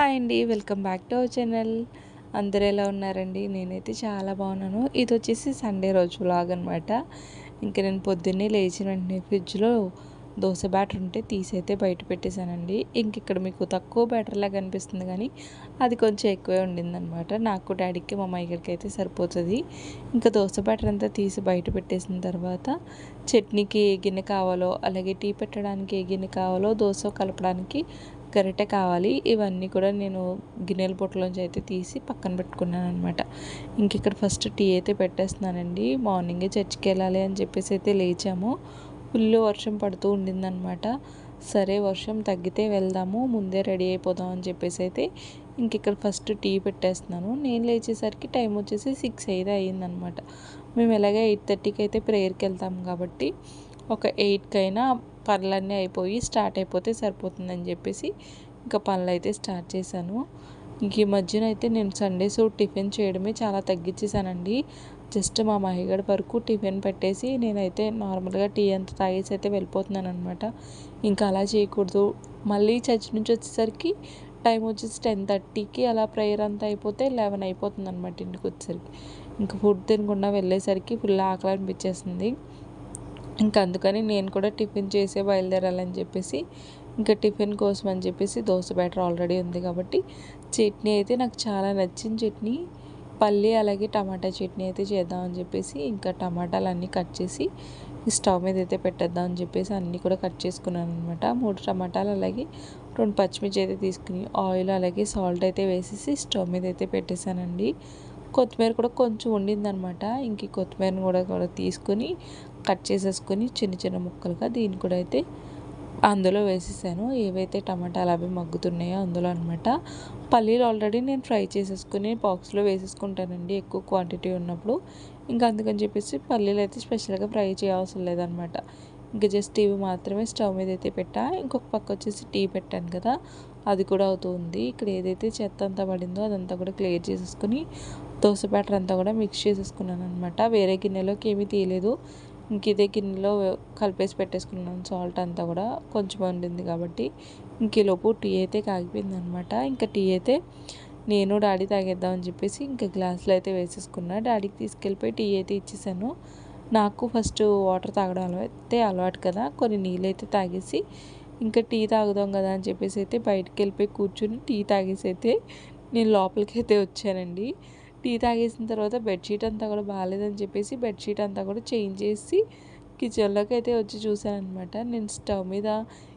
Hi అండి welcome back to our channel. అందరు ఎలా ఉన్నారండి? నేనైతే చాలా బాగున్నాను. ఇది వచ్చేసి సండే రోజు వ్లాగ్ అనమాట ఇంకా నేను పొద్దున్నే లేచిన వెంటనే ఫ్రిడ్జ్లో దోశ బ్యాటర్ ఉంటే తీసైతే బయట పెట్టేశానండి. ఇంక ఇక్కడ మీకు తక్కువ బ్యాటర్లా కనిపిస్తుంది కానీ అది కొంచెం ఎక్కువే ఉండిందనమాట నాకు డాడీకి మా అమ్మాయికి అయితే సరిపోతుంది. ఇంకా దోశ బ్యాటర్ అంతా తీసి బయట పెట్టేసిన తర్వాత చట్నీకి ఏ గిన్నె కావాలో అలాగే టీ పెట్టడానికి ఏ గిన్నె కావాలో దోశ కలపడానికి గరిటె కావాలి. ఇవన్నీ కూడా నేను గిన్నెల పొట్టులోంచి అయితే తీసి పక్కన పెట్టుకున్నాను అనమాట ఇంక ఇక్కడ ఫస్ట్ టీ అయితే పెట్టేస్తున్నానండి. మార్నింగే చర్చికి వెళ్ళాలి అని చెప్పేసి అయితే లేచాము. ఫుల్ వర్షం పడుతూ ఉండిందనమాట సరే వర్షం తగ్గితే వెళ్దాము ముందే రెడీ అయిపోదాం అని చెప్పేసి అయితే ఇంక ఇక్కడ ఫస్ట్ టీ పెట్టేస్తున్నాను. నేను లేచేసరికి టైం వచ్చేసి సిక్స్ అయితే అయ్యిందనమాట మేము ఎలాగే ఎయిట్ థర్టీకి అయితే ప్రేయర్కి వెళ్తాం కాబట్టి ఒక ఎయిట్కైనా పనులన్నీ అయిపోయి స్టార్ట్ అయిపోతే సరిపోతుందని చెప్పేసి ఇంకా పనులు అయితే స్టార్ట్ చేశాను. ఇంక ఈ మధ్యన అయితే నేను సండేస్ టిఫిన్ చేయడమే చాలా తగ్గించేసానండి జస్ట్ మా మహిగడ వరకు టిఫిన్ పెట్టేసి నేనైతే నార్మల్గా టీ అంత తాగేసి అయితే వెళ్ళిపోతున్నాను అనమాట ఇంకా అలా చేయకూడదు. మళ్ళీ చర్చ్ నుంచి వచ్చేసరికి టైం వచ్చేసి టెన్ థర్టీకి అలా ప్రేయర్ అంతా అయిపోతే లెవెన్ అయిపోతుంది అనమాట ఇంటికి వచ్చేసరికి. ఇంకా ఫుడ్ తినకుండా వెళ్ళేసరికి ఫుల్ ఆకలి అనిపించేస్తుంది ఇంకా అందుకని నేను కూడా టిఫిన్ చేసే బయలుదేరాలని చెప్పేసి ఇంకా టిఫిన్ కోసం అని చెప్పేసి దోశ బ్యాటర్ ఆల్రెడీ ఉంది కాబట్టి చట్నీ అయితే నాకు చాలా నచ్చిన చట్నీ. పల్లి అలాగే టమాటా చట్నీ అయితే చేద్దామని చెప్పేసి ఇంకా టమాటాలు అన్నీ కట్ చేసి స్టవ్ మీద అయితే పెట్టేద్దాం అని చెప్పేసి అన్నీ కూడా కట్ చేసుకున్నాను అనమాట మూడు టమాటాలు అలాగే రెండు పచ్చిమిర్చి అయితే తీసుకుని ఆయిల్ అలాగే సాల్ట్ అయితే వేసేసి స్టవ్ మీద అయితే పెట్టేశానండి. కొత్తిమీర కూడా కొంచెం ఉండిందనమాట ఇంక కొత్తిమీర కూడా కూడా తీసుకొని కట్ చేసేసుకొని చిన్న చిన్న ముక్కలుగా దీన్ని కూడా అయితే అందులో వేసేసాను. ఏవైతే టమాటాలు అవి మగ్గుతున్నాయో అందులో అనమాట పల్లీలు ఆల్రెడీ నేను ఫ్రై చేసేసుకుని బాక్స్లో వేసేసుకుంటానండి ఎక్కువ క్వాంటిటీ ఉన్నప్పుడు. ఇంకా అందుకని చెప్పేసి పల్లీలు అయితే స్పెషల్గా ఫ్రై చేయవసరం లేదనమాట ఇంకా జస్ట్ ఇవి మాత్రమే స్టవ్ మీద అయితే పెట్టా. ఇంకొక పక్క వచ్చేసి టీ పెట్టాను కదా అది కూడా అవుతుంది. ఇక్కడ ఏదైతే చెత్త అంతా పడిందో అదంతా కూడా క్లియర్ చేసేసుకుని దోశ బ్యాటర్ అంతా కూడా మిక్స్ చేసేసుకున్నాను అనమాట వేరే గిన్నెలోకి ఏమీ తీయలేదు. ఇంక ఇదే గిన్నెలో కలిపేసి పెట్టేసుకున్నాను. సాల్ట్ అంతా కూడా కొంచెం వండింది కాబట్టి ఇంక లోపు టీ అయితే కాగిపోయింది అనమాట ఇంకా టీ అయితే నేను డాడీ తాగేద్దామని చెప్పేసి ఇంకా గ్లాసులో అయితే వేసేసుకున్నా. డాడీకి తీసుకెళ్ళిపోయి టీ అయితే ఇచ్చేసాను. నాకు ఫస్ట్ వాటర్ తాగడం అయితే అలవాటు కదా. కొన్ని నీళ్ళు అయితే తాగేసి ఇంకా టీ తాగుదాం కదా అని చెప్పేసి అయితే బయటికి వెళ్ళిపోయి కూర్చుని టీ తాగేసి అయితే నేను లోపలికి అయితే వచ్చానండి. టీ తాగేసిన తర్వాత బెడ్షీట్ అంతా కూడా బాగాలేదని చెప్పేసి బెడ్షీట్ అంతా కూడా చేంజ్ చేసి కిచెన్లోకి అయితే వచ్చి చూశానమాట అనమాట నేను స్టవ్ మీద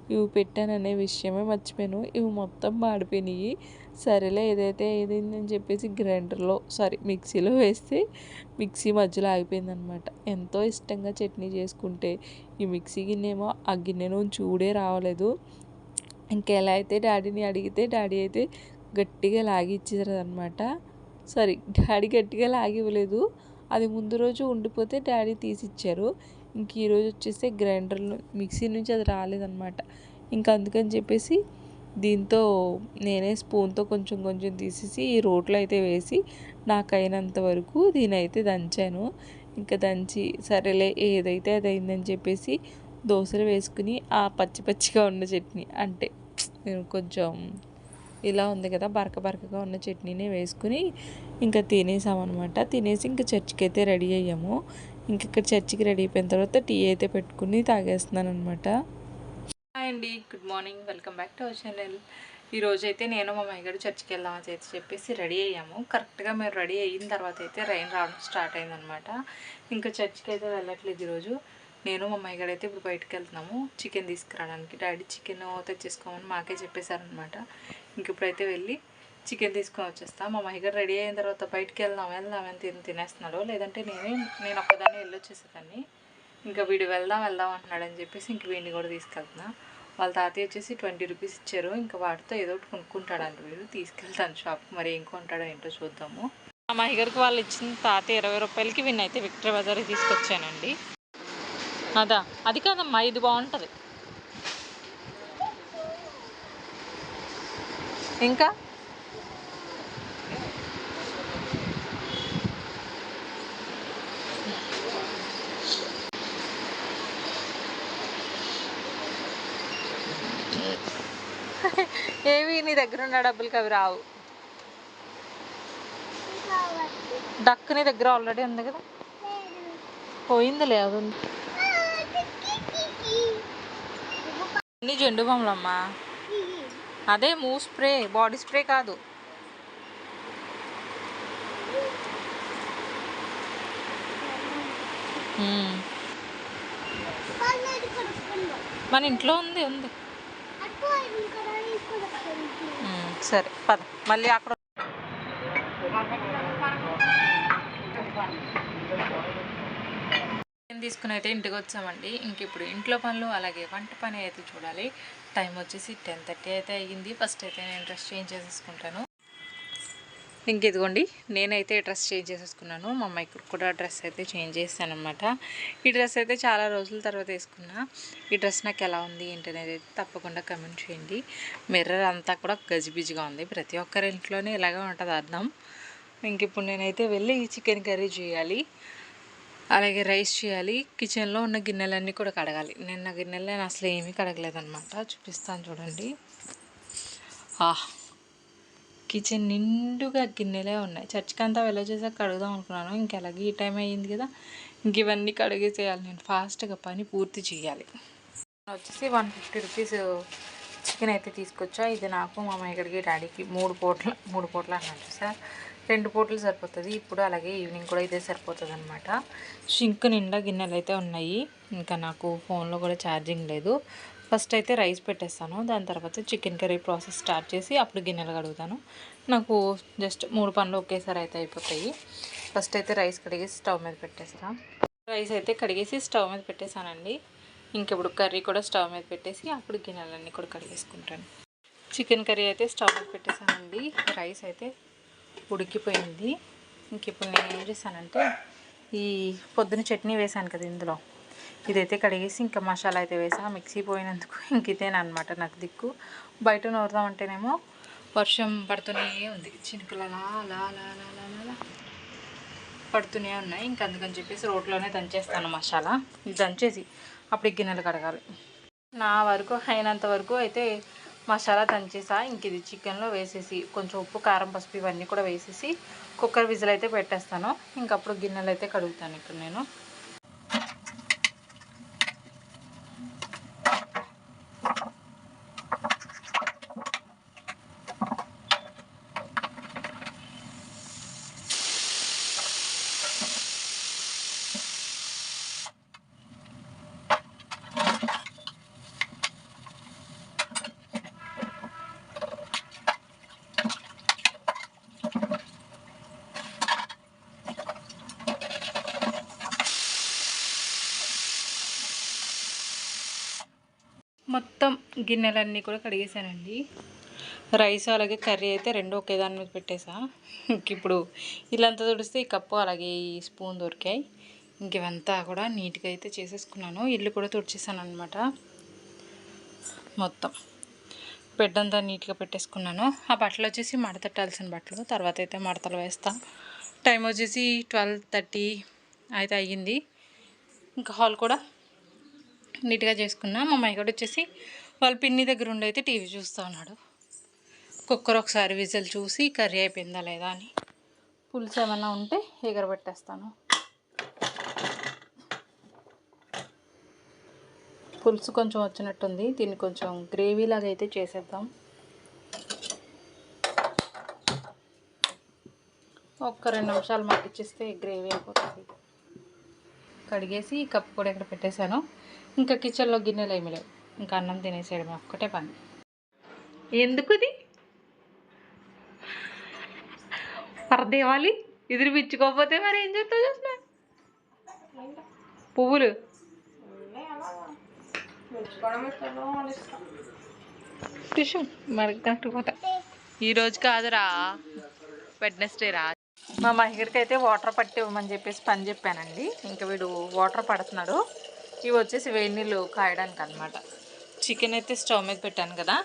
ఇవి పెట్టాననే విషయమే మర్చిపోయాను. ఇవి మొత్తం మాడిపోయినాయి. సరేలే ఏదైతే ఏదైందని చెప్పేసి గ్రైండర్లో సారీ మిక్సీలో వేస్తే మిక్సీ మధ్యలో ఆగిపోయిందనమాట ఎంతో ఇష్టంగా చట్నీ చేసుకుంటే ఈ మిక్సీ గిన్నెమో ఆ గిన్నెను చూడే రావలేదు. ఇంకెలా అయితే డాడీని అడిగితే డాడీ అయితే గట్టిగా లాగి ఇచ్చేసారు అనమాట సారీ డాడీ గట్టిగా లాగివ్వలేదు అది ముందు రోజు ఉండిపోతే డాడీ తీసిచ్చారు. ఇంక ఈరోజు వచ్చేసి గ్రైండర్లో మిక్సీ నుంచి అది రాలేదనమాట ఇంకా అందుకని చెప్పేసి దీంతో నేనే స్పూన్తో కొంచెం కొంచెం తీసేసి ఈ రోట్లో అయితే వేసి నాకు వరకు దీని అయితే దంచాను. ఇంకా దంచి సరేలే ఏదైతే అది అయిందని చెప్పేసి దోశలు వేసుకుని ఆ పచ్చి పచ్చిగా ఉన్న చట్నీ అంటే నేను కొంచెం ఇలా ఉంది కదా బరక బరకగా ఉన్న చట్నీని వేసుకుని ఇంకా తినేసామన్నమాట. తినేసి ఇంకా చర్చికి అయితే రెడీ అయ్యాము. ఇంక ఇక్కడ చర్చికి రెడీ అయిపోయిన తర్వాత టీ అయితే పెట్టుకుని తాగేస్తున్నాను అనమాట హాయ్ అండి good morning welcome back to our channel. ఈరోజు అయితే నేను మా మైగడు చర్చికి వెళ్దామని అయితే చెప్పేసి రెడీ అయ్యాము. కరెక్ట్గా మేము రెడీ అయిన తర్వాత అయితే రైన్ రావడం స్టార్ట్ అయిందనమాట ఇంకా చర్చికి అయితే వెళ్ళట్లేదు ఈరోజు. నేను మా అమ్మాయి అయితే ఇప్పుడు బయటకు వెళ్తున్నాము చికెన్ తీసుకురావడానికి. డాడీ చికెన్ తెచ్చేసుకోమని మాకే చెప్పేశారనమాట ఇంక ఇప్పుడైతే వెళ్ళి చికెన్ తీసుకొని వచ్చేస్తాం. మా అమ్మాయి రెడీ అయిన తర్వాత బయటకు వెళ్దాం వెళ్దాం అని తిని తినేస్తున్నాడు. లేదంటే నేనే నేను ఒక్కదాన్ని వెళ్ళొచ్చేసేదాన్ని. ఇంకా వీడు వెళ్దాం వెళ్దాం అంటున్నాడు అని చెప్పేసి ఇంక వీడిని కూడా తీసుకెళ్తున్నా. వాళ్ళ తాతయ్య వచ్చేసి ట్వంటీ రూపీస్ ఇచ్చారు. ఇంకా వాటితో ఏదో ఒకటి కొనుక్కుంటాడంట వీడు. తీసుకెళ్తాను షాప్ మరి ఏం కొంటాడో ఏంటో చూద్దాము. మా మహిగర్కి వాళ్ళు ఇచ్చిన తాత ఇరవై రూపాయలకి వీణైతే విక్టరీ బజార్కి తీసుకొచ్చానండి. అదా అది కాదమ్మా ఇది బాగుంటుంది. ఇంకా? ఏవి నీ దగ్గర ఉన్న డబ్బులకి అవి రావు. డక్ నీ దగ్గర ఆల్రెడీ ఉంది కదా? పోయిందిలే అది ఉంది అన్ని జెండు బొమ్మలమ్మా. అదే మూవ్ స్ప్రే బాడీ స్ప్రే కాదు. మన ఇంట్లో ఉంది ఉంది. సరే పద. మళ్ళీ అక్కడ తీసుకుని అయితే ఇంటికి వచ్చామండి. ఇంక ఇప్పుడు ఇంట్లో పనులు అలాగే వంట పని అయితే చూడాలి. టైం వచ్చేసి టెన్ థర్టీ అయితే అయ్యింది. ఫస్ట్ అయితే నేను డ్రెస్ చేంజ్ చేసేసుకుంటాను. ఇంక ఇదిగోండి నేనైతే డ్రెస్ చేంజ్ చేసేసుకున్నాను. మా అమ్మాయికి కూడా డ్రెస్ అయితే చేంజ్ చేస్తానమాట అనమాట ఈ డ్రెస్ అయితే చాలా రోజుల తర్వాత వేసుకున్నా. ఈ డ్రెస్ నాకు ఎలా ఉంది ఏంటనేది అయితే తప్పకుండా కమెంట్ చేయండి. మిర్రర్ అంతా కూడా గజిబిజిగా ఉంది. ప్రతి ఒక్కరి ఇంట్లోనే ఇలాగే ఉంటుంది అర్థం. ఇంక ఇప్పుడు నేనైతే వెళ్ళి చికెన్ కర్రీ చేయాలి. అలాగే రైస్ చేయాలి. కిచెన్లో ఉన్న గిన్నెలన్నీ కూడా కడగాలి. నిన్న గిన్నెలు నేను అసలు ఏమీ కడగలేదన్నమాట. చూపిస్తాను చూడండి. ఆహ్ కిచెన్ నిండుగా గిన్నెలే ఉన్నాయి. చర్చికి అంతా వెళ్ళొచ్చేసాక కడుగుదాం అనుకున్నాను. ఇంక అలాగే ఈ టైం అయ్యింది కదా. ఇంక ఇవన్నీ కడిగేసేయాలి. నేను ఫాస్ట్గా పని పూర్తి చేయాలి. వచ్చేసి వన్ ఫిఫ్టీ రూపీస్ చికెన్ అయితే తీసుకొచ్చా. ఇది నాకు మా అమ్మయ్యకి డాడీకి మూడు పూట్ల మూడు పూట్ల అన్నాడు సార్ రెండు పూటలు సరిపోతుంది. ఇప్పుడు అలాగే ఈవినింగ్ కూడా ఇదే సరిపోతుంది అనమాట షింక్ నిండా గిన్నెలు అయితే ఉన్నాయి. ఇంకా నాకు ఫోన్లో కూడా ఛార్జింగ్ లేదు. ఫస్ట్ అయితే రైస్ పెట్టేస్తాను. దాని తర్వాత చికెన్ కర్రీ ప్రాసెస్ స్టార్ట్ చేసి అప్పుడు గిన్నెలు కడుగుతాను. నాకు జస్ట్ మూడు పనులు ఒకేసారి అయితే అయిపోతాయి. ఫస్ట్ అయితే రైస్ కడిగేసి స్టవ్ మీద పెట్టేస్తాను రైస్ అయితే కడిగేసి స్టవ్ మీద పెట్టేశానండి. ఇంకెప్పుడు కర్రీ కూడా స్టవ్ మీద పెట్టేసి అప్పుడు గిన్నెలన్నీ కూడా కడిగేసుకుంటాను. చికెన్ కర్రీ అయితే స్టవ్ మీద పెట్టేశానండి. రైస్ అయితే ఉడికిపోయింది. ఇంక ఇప్పుడు నేను ఏం చేశానంటే ఈ పొద్దున చట్నీ వేశాను కదా ఇందులో. ఇదైతే కడిగేసి ఇంకా మసాలా అయితే వేసా. మిక్సీ పోయినందుకు ఇంక ఇదేనమాట నాకు దిక్కు. బయట నూరుదామంటేనేమో వర్షం పడుతూనే ఉంది. చినుకులు అలా అలా అలా అలా అలా పడుతూనే ఉన్నాయి. ఇంక అందుకని చెప్పేసి రోడ్లోనే దంచేస్తాను మసాలా. ఇది దంచేసి అప్పుడు గిన్నెలు కడగాలి. నా వరకు అయినంత వరకు అయితే మసాలా దంచేసా. ఇంక ఇది చికెన్లో వేసేసి కొంచెం ఉప్పు కారం పసుపు ఇవన్నీ కూడా వేసేసి కుక్కర్ విజిల్ అయితే పెట్టేస్తాను. ఇంకప్పుడు గిన్నెలు అయితే కడుగుతాను ఇక్కడ నేను. మొత్తం గిన్నెలన్నీ కూడా కడిగేసానండి రైస్ అలాగే కర్రీ అయితే రెండు ఒకే దాని మీద పెట్టేసా. ఇప్పుడు ఇల్లంతా తుడిస్తే ఈ కప్పు అలాగే ఈ స్పూన్ దొరికాయి. ఇంక ఇవంతా కూడా నీట్గా అయితే చేసేసుకున్నాను. ఇల్లు కూడా తుడిచేసాను అనమాట మొత్తం బెడ్ అంతా నీట్గా పెట్టేసుకున్నాను. ఆ బట్టలు వచ్చేసి మడతట్టాల్సిన బట్టలు. తర్వాత అయితే మడతలు వేస్తా. టైం వచ్చేసి ట్వెల్వ్ థర్టీ అయితే అయ్యింది. ఇంకా హాల్ కూడా నీట్గా చేసుకున్నా మా మైగడు కూడా వచ్చేసి వాళ్ళ పిన్ని దగ్గర ఉండి అయితే టీవీ చూస్తూ ఉన్నాడు. కుక్కర్ ఒకసారి విజిల్ చూసి కర్రీ అయిపోయిందా లేదా అని పులుసు ఏమైనా ఉంటే ఎగరబెట్టేస్తాను. పులుసు కొంచెం వచ్చినట్టుంది దీన్ని కొంచెం గ్రేవీ లాగా అయితే చేసేద్దాం. ఒక్క రెండు నిమిషాలు మగ్గిచ్చేస్తే గ్రేవీ అయిపోతుంది. కడిగేసి కప్పు కూడా ఇక్కడ పెట్టేశాను. ఇంకా కిచెన్లో గిన్నెలు ఏమి లేవు. ఇంకా అన్నం తినేసేయడం ఒక్కటే పని. ఎందుకుది? పరదేవాలి ఎదురు పిచ్చుకోకపోతే మరి ఏం చేస్తావు చూసిన పువ్వులు. టిష్యూ. మడగట్టు పోతా. ఈరోజు కాదురా. వెడ్నెస్డే రా. మా మహిగడికి అయితే వాటర్ పట్టివ్వమని చెప్పేసి పని చెప్పానండి. ఇంకా వీడు వాటర్ పడుతున్నాడు. ఇవి వచ్చేసి వేడి నీళ్ళు కాయడానికి అనమాట చికెన్ అయితే స్టవ్ మీద పెట్టాను కదా.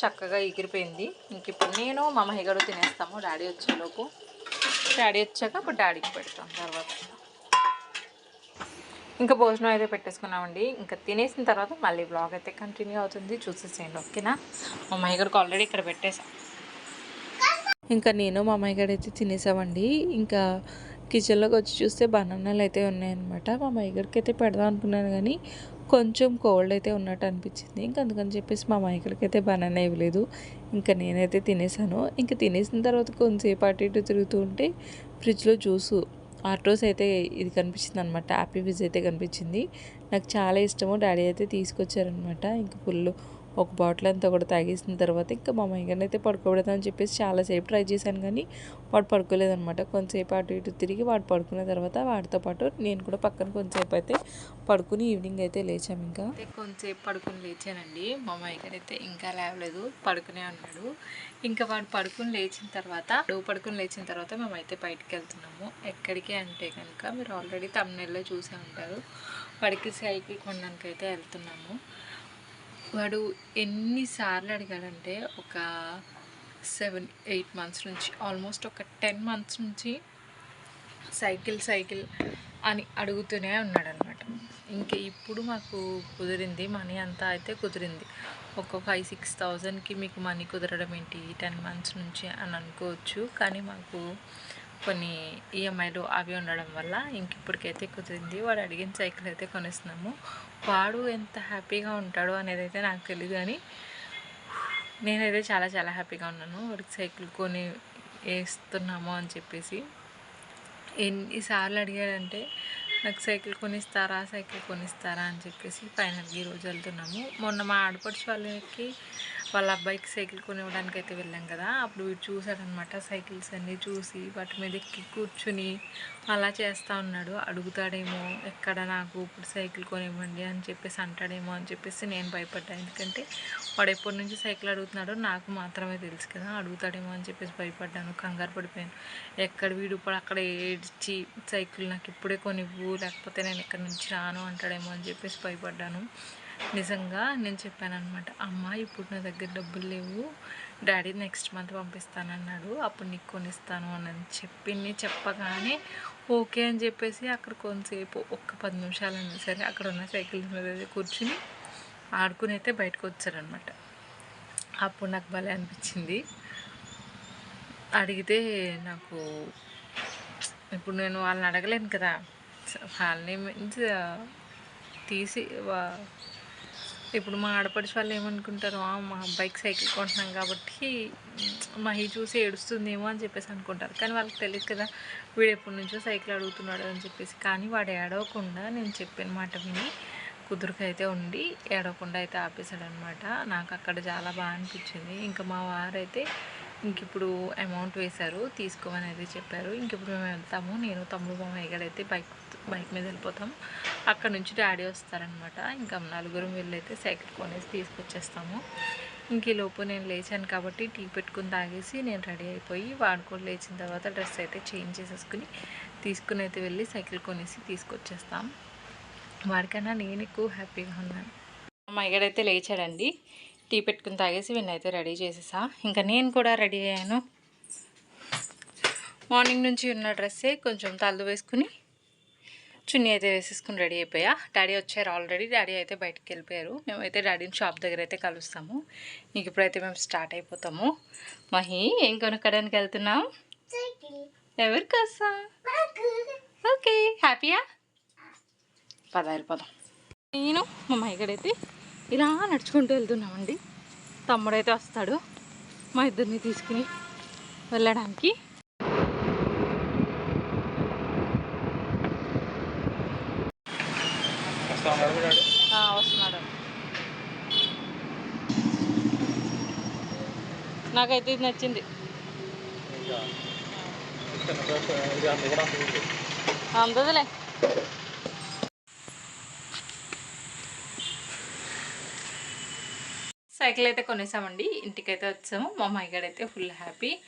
చక్కగా ఎగిరిపోయింది. ఇంక ఇప్పుడు నేను మా మహిగడు తినేస్తాము. డాడీ వచ్చేలోపు. డాడీ వచ్చాక అప్పుడు డాడీకి పెడతాం తర్వాత. ఇంకా భోజనం అయితే పెట్టేసుకున్నామండి. ఇంకా తినేసిన తర్వాత మళ్ళీ బ్లాగ్ అయితే కంటిన్యూ అవుతుంది. చూసేసేయండి ఓకేనా మా అమ్మాయి ఆల్రెడీ ఇక్కడ పెట్టేసాం. ఇంకా నేను మా అమ్మాయి అయితే తినేసామండి. ఇంకా కిచెన్లోకి వచ్చి చూస్తే బనానాలు అయితే ఉన్నాయన్నమాట. మా మైగడికి అయితే పెడదాం అనుకున్నాను కానీ కొంచెం కోల్డ్ అయితే ఉన్నట్టు అనిపించింది. ఇంకా అందుకని చెప్పేసి మా అమ్మాయి అయితే బనానా ఇవ్వలేదు. ఇంకా నేనైతే తినేసాను. ఇంకా తినేసిన తర్వాత కొంతసేపు అటు ఇటు తిరుగుతూ ఉంటే ఫ్రిడ్జ్లో జ్యూసు ఆటోస్ అయితే ఇది కనిపించింది అనమాట హ్యాపీ విజ్ అయితే కనిపించింది. నాకు చాలా ఇష్టము. డాడీ అయితే తీసుకొచ్చారనమాట ఇంకా ఫుల్ ఒక బాటిల్ అంతా కూడా తాగేసిన తర్వాత ఇంకా మా అమ్మాయి అయితే పడుకోబెడతామని చెప్పేసి చాలాసేపు ట్రై చేశాను కానీ వాడు పడుకోలేదనమాట కొంతసేపు అటు ఇటు తిరిగి వాడు పడుకున్న తర్వాత వాడితో పాటు నేను కూడా పక్కన కొంతసేపు అయితే పడుకుని ఈవినింగ్ అయితే లేచాము ఇంకా. కొంతసేపు పడుకుని లేచానండి. మా అమ్మాయి గారు అయితే ఇంకా లేవలేదు పడుకునే ఉన్నాడు. ఇంకా వాడు పడుకుని లేచిన తర్వాత నువ్వు పడుకుని లేచిన తర్వాత మేము అయితే బయటికి వెళ్తున్నాము. ఎక్కడికి అంటే కనుక మీరు ఆల్రెడీ తమిళలో చూసే ఉంటారు. వాడికి సైకిల్ కొనడానికి అయితే వెళ్తున్నాము. వాడు ఎన్నిసార్లు అడిగాడంటే ఒక సెవెన్ ఎయిట్ మంత్స్ నుంచి ఆల్మోస్ట్ ఒక టెన్ మంత్స్ నుంచి సైకిల్ సైకిల్ అని అడుగుతూనే ఉన్నాడనమాట. ఇంక ఇప్పుడు మాకు కుదిరింది మనీ అంతా అయితే కుదిరింది. ఒక ఫైవ్ సిక్స్ థౌజండ్కి మీకు మనీ కుదరడం ఏంటి? టెన్ మంత్స్ నుంచి అని అనుకోవచ్చు కానీ మాకు కొన్ని ఈఎంఐలు అవి ఉండడం వల్ల ఇంక ఇప్పటికైతే కుదిరింది. వాడు అడిగిన సైకిల్ అయితే కొనిస్తున్నాము. వాడు ఎంత హ్యాపీగా ఉంటాడో అనేది అయితే నాకు తెలియదు కానీ నేనైతే చాలా చాలా హ్యాపీగా ఉన్నాను. వాడికి సైకిల్ కొని వేస్తున్నాము అని చెప్పేసి. ఎన్నిసార్లు అడిగాడంటే నాకు సైకిల్ కొనిస్తారా సైకిల్ కొనిస్తారా అని చెప్పేసి ఫైనల్గా ఈరోజు వెళ్తున్నాము. మొన్న మా ఆడపడుచు వాళ్ళకి వాళ్ళ అబ్బాయికి సైకిల్ కొనివ్వడానికి అయితే వెళ్ళాం కదా అప్పుడు వీడు సైకిల్స్ అన్నీ చూసి వాటి మీద ఎక్కి కూర్చుని అలా చేస్తూ ఉన్నాడు. అడుగుతాడేమో ఎక్కడ నాకు ఇప్పుడు సైకిల్ కొనివ్వండి అని చెప్పేసి అంటాడేమో అని చెప్పేసి నేను భయపడ్డాను ఎందుకంటే వాడు ఎప్పటి నుంచి సైకిల్ అడుగుతున్నాడో నాకు మాత్రమే తెలుసు కదా అడుగుతాడేమో అని చెప్పేసి భయపడ్డాను కంగారు పడిపోయాను. ఎక్కడ వీడు ఇప్పుడు అక్కడ ఏడ్చి సైకిల్ నాకు ఇప్పుడే కొనివ్వు లేకపోతే నేను ఇక్కడ నుంచి రాను అంటాడేమో అని చెప్పేసి భయపడ్డాను. నిజంగా నేను చెప్పాను అనమాట అమ్మ ఇప్పుడు నా దగ్గర డబ్బులు లేవు. డాడీ నెక్స్ట్ మంత్ పంపిస్తానన్నాడు. అప్పుడు నీకు కొనిస్తాను అని చెప్పింది. చెప్పగానే ఓకే అని చెప్పేసి అక్కడ కొంతసేపు ఒక్క పది నిమిషాలైనా సరే అక్కడ ఉన్న సైకిల్ మీద కూర్చుని ఆడుకుని అయితే బయటకు వచ్చారనమాట అప్పుడు నాకు భలే అనిపించింది. అడిగితే నాకు ఇప్పుడు నేను వాళ్ళని అడగలేను కదా. వాళ్ళని మీన్స్ తీసి ఇప్పుడు మా ఆడపడిచి వాళ్ళు ఏమనుకుంటారు మా అబ్బాయికి సైకిల్ కొంటున్నాం కాబట్టి మహి చూసి ఏడుస్తుందేమో అని చెప్పేసి అనుకుంటారు. కానీ వాళ్ళకి తెలియదు కదా వీడు ఎప్పటి నుంచో సైకిల్ అడుగుతున్నాడు అని చెప్పేసి. కానీ వాడు ఏడవకుండా నేను చెప్పిన మాట విని కుదురుకైతే ఉండి ఏడవకుండా అయితే ఆపేశాడనమాట. నాకు అక్కడ చాలా బాగా అనిపించింది. ఇంకా మా వారైతే ఇంక ఇప్పుడు అమౌంట్ వేశారు తీసుకోమని అయితే చెప్పారు. ఇంక ఇప్పుడు మేము వెళ్తాము. నేను తమ్ముడు మా అయితే బైక్ బైక్ మీద వెళ్ళిపోతాం అక్కడ నుంచి డాడీ వస్తారనమాట. ఇంకా నలుగురం వెళ్ళైతే సైకిల్ కొనేసి తీసుకొచ్చేస్తాము. ఇంక ఈ లోపు నేను లేచాను కాబట్టి టీ పెట్టుకుని తాగేసి నేను రెడీ అయిపోయి వాడుకొని లేచిన తర్వాత డ్రెస్ అయితే చేంజ్ చేసేసుకుని తీసుకుని అయితే వెళ్ళి సైకిల్ కొనేసి తీసుకొచ్చేస్తాం. వాడికన్నా నేను ఎక్కువ హ్యాపీగా ఉన్నాను. మా అయితే లేచాడండి. టీ పెట్టుకుని తాగేసి అయితే రెడీ చేసేసా. ఇంకా నేను కూడా రెడీ అయ్యాను. మార్నింగ్ నుంచి ఉన్న డ్రెస్సే కొంచెం తల్లు వేసుకుని చున్నీ అయితే వేసేసుకుని రెడీ అయిపోయా. డాడీ వచ్చారు ఆల్రెడీ. డాడీ అయితే బయటకు వెళ్ళిపోయారు. మేమైతే డాడీని షాప్ దగ్గర అయితే కలుస్తాము. ఇంక ఇప్పుడైతే మేము స్టార్ట్ అయిపోతాము. మహి ఏం కొనుక్కడానికి వెళ్తున్నాం ఎవరి కోసం? ఓకే హ్యాపీయా? పద వెళ్ళిపోదాం. నేను మా మహిగడైతే ఇలా నడుచుకుంటూ వెళ్తున్నామండి. తమ్ముడైతే వస్తాడు. మా ఇద్దరిని తీసుకుని వెళ్ళడానికి. వస్తున్నాడు. నాకైతే ఇది నచ్చింది. అందదులే. సైకిల్ అయితే కొనేసామండి. ఇంటికైతే వచ్చాము. మా అమ్మాయి అయితే full happy.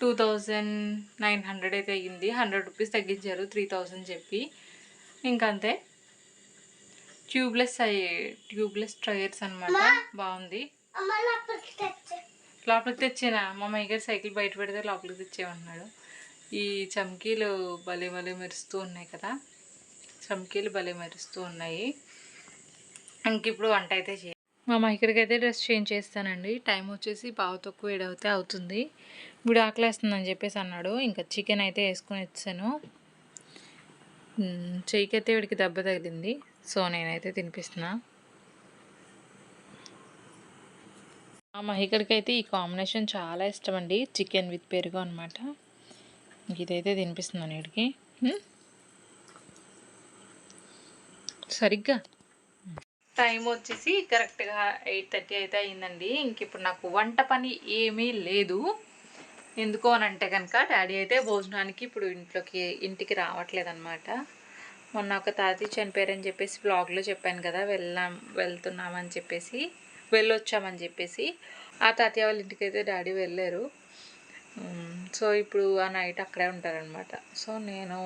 Two thousand nine hundred అయితే అయ్యింది. హండ్రెడ్ రూపీస్ తగ్గించారు. త్రీ థౌజండ్ చెప్పి. ఇంకంతే. ట్యూబ్లెస్ అయ్యి ట్యూబ్లెస్ టైర్స్ అనమాట బాగుంది. లోపలికి తెచ్చానా? మా అమ్మాయి సైకిల్ బయట పెడితే లోపలికి తెచ్చేమన్నాడు ఈ చమ్కీలు భలే భలే మెరుస్తూ ఉన్నాయి కదా. చమ్కీలు భలే మెరుస్తూ ఉన్నాయి. ఇంక ఇప్పుడు వంట అయితే మా మైకడికి అయితే డ్రెస్ చేంజ్ చేస్తానండి. టైం వచ్చేసి పావు తక్కువ ఏడవుతే అవుతుంది. ఇప్పుడు ఆకలేస్తుందని చెప్పేసి అన్నాడు. ఇంకా చికెన్ అయితే వేసుకొని వచ్చాను. మ్మ్, చెయ్యికైతే వీడికి దెబ్బ తగిలింది. సో నేనైతే తినిపిస్తున్నా. మా మహికడికైతే అయితే ఈ కాంబినేషన్ చాలా ఇష్టం అండి చికెన్ విత్ పెరుగు అనమాట ఇదైతే తినిపిస్తున్నాను వీడికి. సరిగ్గా టైం వచ్చేసి కరెక్ట్గా ఎయిట్ థర్టీ అయితే అయిందండి. ఇంక ఇప్పుడు నాకు వంట పని ఏమీ లేదు. ఎందుకు అని అంటే కనుక డాడీ అయితే భోజనానికి ఇప్పుడు ఇంట్లోకి ఇంటికి రావట్లేదు అనమాట మొన్న ఒక తాతయ్య చనిపోయారని చెప్పేసి బ్లాగ్లో చెప్పాను కదా వెళ్ళాం వెళ్తున్నామని చెప్పేసి వెళ్ళొచ్చామని చెప్పేసి. ఆ తాతయ్య వాళ్ళ ఇంటికి అయితే డాడీ వెళ్ళారు. సో ఇప్పుడు ఆ నైట్ అక్కడే ఉంటారనమాట సో నేను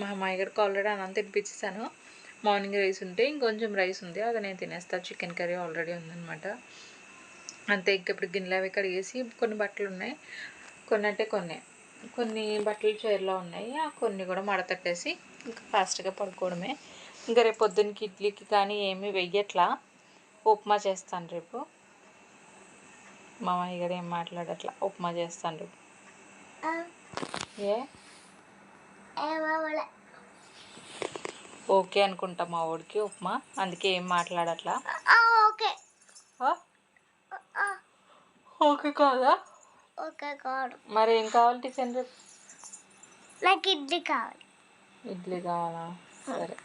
మా అమ్మాయి గారికి ఆల్రెడీ అన్నం తినిపించేసాను మార్నింగ్ రైస్ ఉంటే ఇంకొంచెం రైస్ ఉంది అది నేను తినేస్తాను చికెన్ కర్రీ ఆల్రెడీ ఉందన్నమాట. అంతే ఇంక ఇప్పుడు గిన్నెలు అవి కడిగేసి కొన్ని బట్టలు ఉన్నాయి. కొన్ని అంటే కొన్ని. కొన్ని బట్టలు చీరలో ఉన్నాయి ఆ కొన్ని కూడా మడతట్టేసి ఇంకా ఫాస్ట్గా పడుకోవడమే. ఇంకా రేపు పొద్దున్నకి ఇడ్లీకి కానీ ఏమీ వెయ్యట్లా. ఉప్మా చేస్తాను రేపు. మామయ్య గారు ఏం మాట్లాడట్లా ఉప్మా చేస్తాను రేపు. ఏ? ఓకే అనుకుంటా మా వాడికి ఉప్మా. అందుకే ఏం మాట్లాడట్లా? ఓకే. ఆ? ఓకే కాదా? ఓకే కాదు. మరి ఏం కావాలి టిఫిన్ రేపు? నాకు ఇడ్లీ కావాలి. ఇడ్లీ కావాలా? సరే.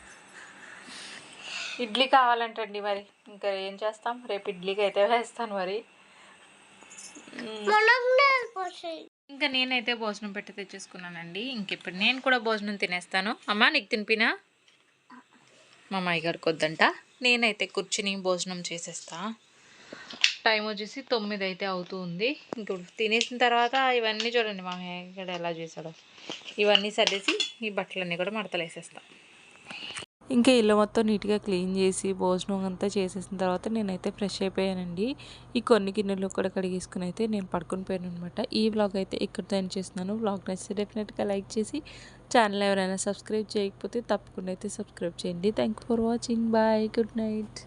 ఇడ్లీ కావాలంటండి మరి. ఇంకా ఏం చేస్తాం? రేపు ఇడ్లీకి అయితే వేస్తాను మరి. ఇంకా నేనైతే భోజనం పెట్టి తెచ్చేసుకున్నానండి. ఇంక ఇప్పుడు నేను కూడా భోజనం తినేస్తాను. అమ్మా నీకు తినిపినా? మా అమ్మాయి గారికి వద్దంట నేనైతే కూర్చుని భోజనం చేసేస్తా. టైం వచ్చేసి తొమ్మిది అయితే అవుతూ ఉంది. ఇంక తినేసిన తర్వాత ఇవన్నీ చూడండి మా ఇక్కడ ఎలా చేశాడో. ఇవన్నీ సర్దేసి ఈ బట్టలన్నీ కూడా మడతలేసేస్తా. ఇంకా ఇల్లు మొత్తం నీట్గా క్లీన్ చేసి భోజనం అంతా చేసేసిన తర్వాత నేనైతే ఫ్రెష్ అయిపోయానండి. ఈ కొన్ని గిన్నెలు కూడా కడిగేసుకుని అయితే నేను పడుకొని పోయాను అనమాట ఈ వ్లాగ్ అయితే ఇక్కడితో ఎండ్ చేస్తున్నాను. వ్లాగ్ నచ్చితే డెఫినెట్గా లైక్ చేసి ఛానల్ ఎవరైనా సబ్స్క్రైబ్ చేయకపోతే తప్పకుండా అయితే సబ్స్క్రైబ్ చేయండి. Thank for watching bye good night